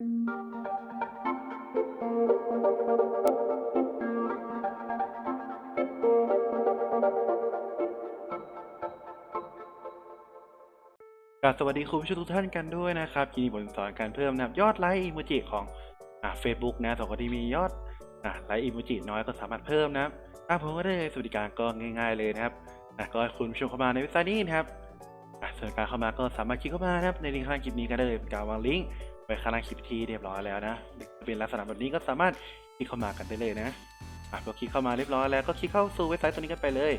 กราบสวัสดีคุณผู้ชมทุกท่านกันด้วยนะครับยินดีผมสอนการเพิ่มนะครับยอดไลค์อีโมจิของอ่าเฟซบุ๊กนะสองคนที่มียอดอ่าไลค์อีโมจิน้อยก็สามารถเพิ่มนะครับอ่าผมก็ได้สวัสดิการก็ง่ายๆเลยนะครับอะก็ให้คุณผู้ชมเข้ามาในเว็บไซต์นี้นะครับอะส่วนการเข้ามาก็สามารถคลิกเข้ามานะครับในลิงก์ข้างคลิปนี้ก็ได้เลยเป็นการวางลิงก์ ว้ข้างล่างคลิปที่เรียบร้อยแล้วนะ เป็นลักษณะแบบนี้ก็สามารถคลิกเข้ามากันได้เลยนะอะพอคลิกเข้ามาเรียบร้อยแล้วก็คลิกเข้าสู่เว็บไซต์ตัวนี้กันไปเลย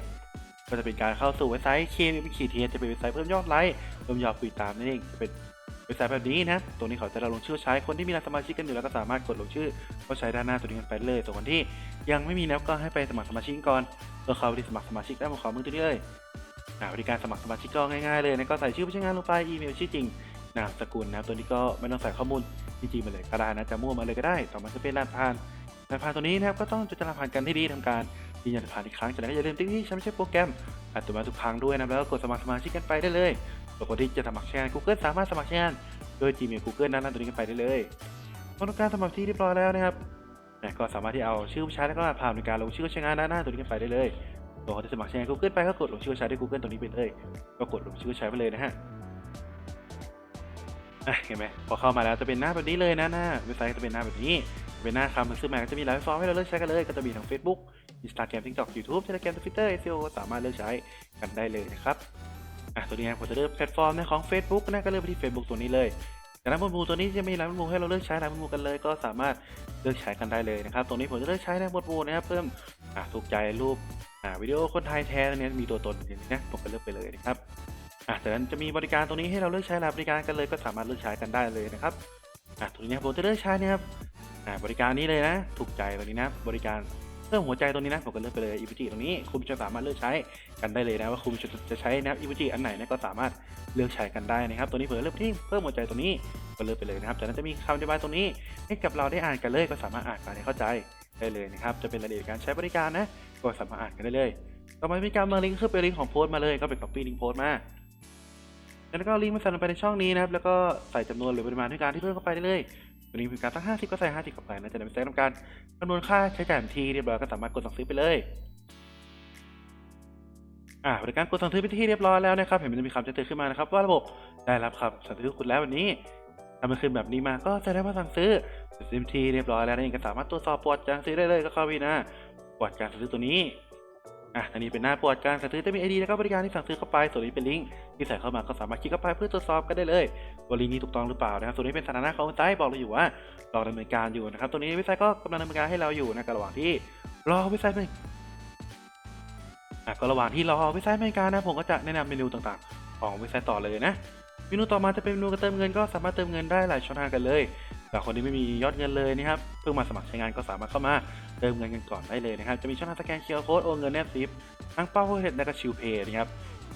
ก็จะเป็นการเข้าสู่เว็บไซต์ k m k t จะเป็นเว็บไซต์เพิ่มยอดไลค์เพิ่มยอดผู้ติดตามนั่นเองจะเป็นเว็บไซต์แบบนี้นะ ตรงนี้เขาจะลงชื่อใช้คนที่มีรายสมาชิกกันอยู่แล้วก็สามารถกดลงชื่อก็ใช้ด้านหน้าตัวนี้กันไปเลย ส่วนคนที่ยังไม่มีแล้วก็ให้ไปสมัครสมาชิกก่อนเพื่อเขาไปที่สมัครสมาชิกได้บนขวามือตัวนี้เลยบริการสมัครสมาชิกก็ง่ายๆเลยนะก็ใส่ชื่อผู้ใช้งานลงไปอีเมลชื่อจริง นามสกุลนะครับ ตัวนี้ก็ไม่ต้องใส่ข้อมูลจริงๆมาเลยก็ได้นะจะมั่วมาเลยก็ได้ ต่อมาจะเป็นรหัสผ่านรหัสผ่านตัวนี้นะครับก็ต้องจดรหัสผ่านกันที่ดีทำการยืนยันผ่านอีกครั้งจากนั้นก็อย่าลืมติ๊กที่ฉันไม่ใช่โปรแกรมอัตโนมัติทุกครั้งด้วยนะแล้วก็กดสมัครสมาชิกกันไปได้เลยส่วนคนที่จะสมัครใช้งาน Google สามารถสมัครใช้งานโดย Gmail Google นั้นตัวนี้กันไปได้เลยพอต้องการสมัครที่เรียบร้อยแล้วนะครับก็สามารถที่เอาชื่อผู้ใช้แล้วก็ผ่านในการลงชื่อใช้งานด้านหน้าตัวนี้กันไปได้เลยตัวคนที่สมัครใช้งาน Google ไปก็กดลงชื่อใช้ด้วย Google ตัวนี้ไปเลย ก็กดลงชื่อใช้ไปเลยนะฮะ เห็นไหมพอเข้ามาแล้วจะเป็นหน้าแบบนี้เลยนะหน้าเว็บไซต์จะเป็นหน้าแบบนี้ เป็นหน้าคำซึ่งมาก็จะมีหลายฟอร์มให้เราเลือกใช้กันเลยก็จะมีทั้ง Facebook Instagram TikTok YouTube Telegram Twitter SEO สามารถเลือกใช้กันได้เลยนะครับอะตัวนี้ผมจะเลือกแพลตฟอร์มในของ Facebook นะก็เลือกไปที่ Facebook ตัวนี้เลยจากนั้นบนหมู่ตัวนี้จะมีหลายบนหมู่ให้เราเลือกใช้หลายบนหมู่กันเลย ก็สามารถเลือกใช้กันได้เลยนะครับ ตรงนี้ผมจะเลือกใช้ในบนหมู่นะครับเพิ่มอะถูกใจรูปอะวิดีโอคนไทยแท้ตรงนี้มีตัวตนอย่างนี้นะผมก็เลือกไปเลยนะครับ อะจากนั้นจะมีบริการตรงนี้ให้เราเลือกใช้หลายบริการกันเลยก็สามารถเลือกใช้กันได้เลยนะครับอะตรงนี้ผมจะเลือกใช้นะครับอะบริการนี้เลยนะ ถูกใจตัวนี้นะบริการเพิ่มหัวใจตรงนี้นะผมก็เลือกไปเลยอีพีจีตรงนี้คุณจะสามารถเลือกใช้กันได้เลยนะว่าคุณจะจะใช้นะครับอีพีจีอันไหนนะก็สามารถเลือกใช้กันได้นะครับ ตัวนี้ผมเลือกที่เพิ่มหัวใจตัวนี้ก็เลือกไปเลยนะครับจากนั้นจะมีคำอธิบายตรงนี้ให้กับเราได้อ่านกันเลยก็สามารถอ่านกันให้เข้าใจได้เลยนะครับจะเป็นรายละเอียดการใช้บริการนะก็สามารถอ่านกันได้เลยต่อมามีการมาลิงก์คือเป็นลิงก์ของโพสต์มาเลยก็เป็น copy ลิงก์โพสต์มา แล้วก็ลิงก์มาใส่ลงไปในช่องนี้นะครับ แล้วก็ใส่จำนวนหรือปริมาณด้วยการที่เพิ่มเข้าไปได้เลยตัวนี้เป็นการตั้ง 50 ก็ใส่ 50เข้าไปนะจะได้ไม่ใช้ทำการคำนวณค่าใช้จ่ายทันทีเรียบร้อยก็สามารถกดสั่งซื้อไปเลยอ่าบริการกดสั่งซื้อไปที่เรียบร้อยแล้วนะครับ เห็นมันจะมีคำแจ้งเตือนขึ้นมานะครับ ว่าระบบได้รับครับสั่งซื้อคุณแล้ววันนี้ถ้ามันขึ้นแบบนี้มาก็แสดงว่าสั่งซื้อเสร็จสิ้นทีเรียบร้อยแล้วนั่นเองก็สามารถตรวจสอบประวัติการซื้อได้เลยก็เข้าไปนะประวัติการสั่งซื้อตัวนี้ อะอันนี้เป็นหน้าประวัติการสั่งซื้อจะมีไอดีแล้วก็บริการที่สั่งซื้อเข้าไป ส่วนนี้เป็นลิงก์ที่ใส่เข้ามาก็สามารถคลิกเข้าไปเพื่อตรวจสอบกันได้เลยว่าลิงก์นี้ถูกต้องหรือเปล่านะครับ ส่วนนี้เป็นสถานะของเว็บไซต์บอกเราอยู่ว่ารอดำเนินการอยู่นะครับ ตัวนี้เว็บไซต์ก็กำลังดำเนินการให้เราอยู่นะครับระหว่างที่รอเว็บไซต์ไปอะก็ระหว่างที่รอเว็บไซต์ดำเนินการนะผมก็จะแนะนำเมนูต่างๆ ของเว็บไซต์ต่อเลยนะเมนูต่อมาจะเป็นเมนูการเติมเงินก็สามารถเติมเงินได้หลายช่องทางกันเลย แต่คนที่ไม่มียอดเงินเลยนะครับเพิ่งมาสมัครใช้งานก็สามารถเข้ามาเติมเงินกันก่อนได้เลยนะครับจะมีช่องทางสแกนเคอร์โค้ดโอนเงินแนบซิปทั้งเป้าเพื่อเห็ดและก็ชิวเพย์นะครับ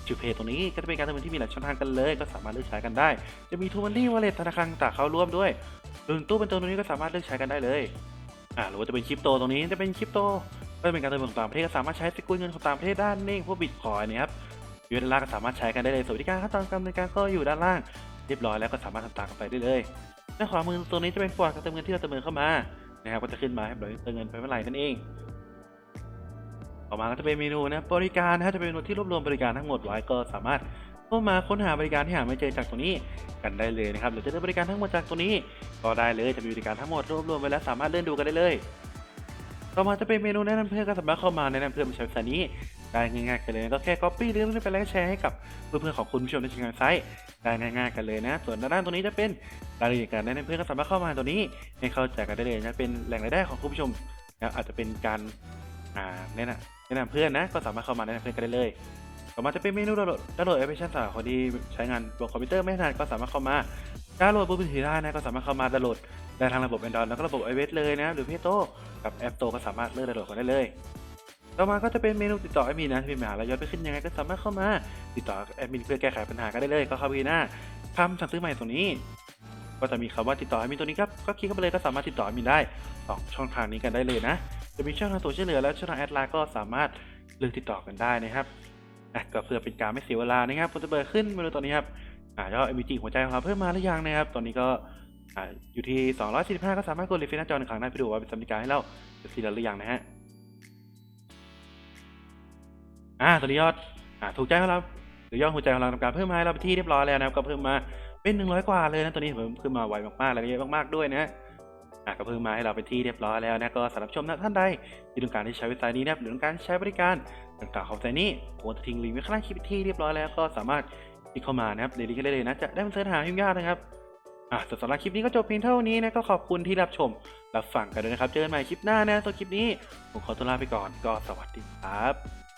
ชิวเพย์ตรงนี้ก็จะเป็นการเติมเงินที่มีหลายช่องทางกันเลย ก็สามารถเลือกใช้กันได้ จะมีทูมันดี้วอลเล็ตธนาคารต่างๆเข้าร่วมด้วยรวมถึงตู้เป็นตัวนี้ก็สามารถเลือกใช้กันได้เลยอ่าหรือว่าจะเป็นคริปโตตรงนี้จะเป็นคริปโตก็เป็นการเติมเงินของต่างประเทศก็สามารถใช้สกุลเงินของต่างประเทศด้านนี้พวกบิตคอยนะครับยูเอสดอลลาร์ก็สามารถใช้กันได้เลยสวัสดิการขั้นตอนการดำเนินการก็อยู่ด้านล่างเรียบร้อยแล้วก็สามารถทำตามกันไปได้เลย ด้านขวามือตัวนี้จะเป็นประวัติการเติมเงินที่เราเติมเงินเข้ามานะครับก็จะขึ้นมาให้เราเติมเงินไปเมื่อไหร่นั่นเองต่อมาก็จะเป็นเมนูนะบริการนะจะเป็นเมนูที่รวบรวมบริการทั้งหมดไว้ก็สามารถเข้ามาค้นหาบริการที่หาไม่เจอจากตัวนี้กันได้เลยนะครับหรือจะเลือกบริการทั้งหมดจากตัวนี้ก็ได้เลยจะมีบริการทั้งหมดรวบรวมไว้แล้วสามารถเลื่อนดูกันได้เลย ต่อมาจะเป็นเมนูแนะนำเพื่อนก็สามารถเข้ามาแนะนำเพื่อนมาใช้เว็บไซต์นี้ ได้ง่ายๆกันเลยก็แค่ copy ลิงก์นี้ไปแล้วแชร์ให้กับเพื่อนๆของคุณผู้ชมในชิงานไซต์ได้ง่ายๆกันเลยนะ ส่วนด้านตรงนี้จะเป็นรายละเอียดการแนะนเพื่อนก็สามารถเข้ามาตัวนี้ให้เข้าใจกันได้เลยนะเป็นแหล่งรายได้ของคุณผู้ชมนะอาจจะเป็นการอ่าแนะนำแนะนำเพื่อนนะก็สามารถเข้ามาแนะนำเพื่อนกันได้เลยต่อมาจะเป็นเมนูดาวน์โหลดดาวน์โหลดแอปพลิเคชันสำหรับคนที่ใช้งานบนคอมพิวเตอร์ไม่ถนัดก็สามารถเข้ามาดาวน์โหลดบนมือถือได้นะก็สามารถเข้ามาดาวน์โหลดได้ทางระบบ Android แล้วก็ระบบ iOS เลยนะหรือเพโตกับแอปโตก็สามารถเลือกดาวน์โหลดกันได้เลย ต่อมาก็จะเป็นเมนูติดต่อแอดมินนะที่มีปัญหาแล้วยอดไปขึ้นยังไงก็สามารถเข้ามาติดต่อแอดมินเพื่อแก้ไขปัญหากันได้เลยก็เข้าไปหน้าคำสั่งซื้อใหม่ตรงนี้ ก็จะมีคำว่าติดต่อแอดมินตัวนี้ครับก็คลิกเข้าไปเลยก็สามารถติดต่อแอดมินได้สองช่องทางนี้กันได้เลยนะ จะมีช่องทางตัวช่วยเหลือและช่องทางแอดไลน์ก็สามารถเลือกติดต่อกันได้นะครับก็เพื่อเป็นการไม่เสียเวลานะครับผมจะเปิดขึ้นเมนูตัวนี้ครับอ่ายอด MG หัวใจของเราเพิ่มมาหรือยังนะครับ ตอนนี้ก็อ่าอยู่ที่ 245 ก็สามารถกดรีเฟรชหน้าจอหนึ่งครั้งได้ไปดูว่าเป็นสมการให้เราเสร็จสิ้นแล้วหรือยังนะฮะ อ่าตอนนี้ยอดอ่าถูกใจของเราหรือยอดหัวใจของเราทำการเพิ่มมาให้เราไปที่เรียบร้อยแล้วนะครับก็เพิ่มมาเป็น100กว่าเลยนะตัวนี้เพิ่มขึ้นมาไวมากๆแล้วก็เยอะมากๆด้วยนะอะก็เพิ่มมาให้เราเป็นที่เรียบร้อยแล้วนะก็สำหรับชมนะท่านใดที่ต้องการที่ใช้เว็บไซต์นี้นะครับหรือต้องการใช้บริการต่างๆของเว็บไซต์นี้ผมจะทิ้งลิงก์ไว้ข้างล่างคลิปที่เรียบร้อยแล้วก็สามารถคลิกเข้ามานะครับเดลิงก์ได้เลยนะจะได้ไม่เสิร์ชหายุ่งยากนะครับอะส่วนสำหรับคลิปนี้ก็จบเพียงเท่านี้นะก็ขอบคุณที่รับชมรับฟังกันด้วยนะครับ เจอกันใหม่คลิปหน้านะส่วนคลิปนี้ผมขอตัวลาไปก่อนก็สวัสดีครับ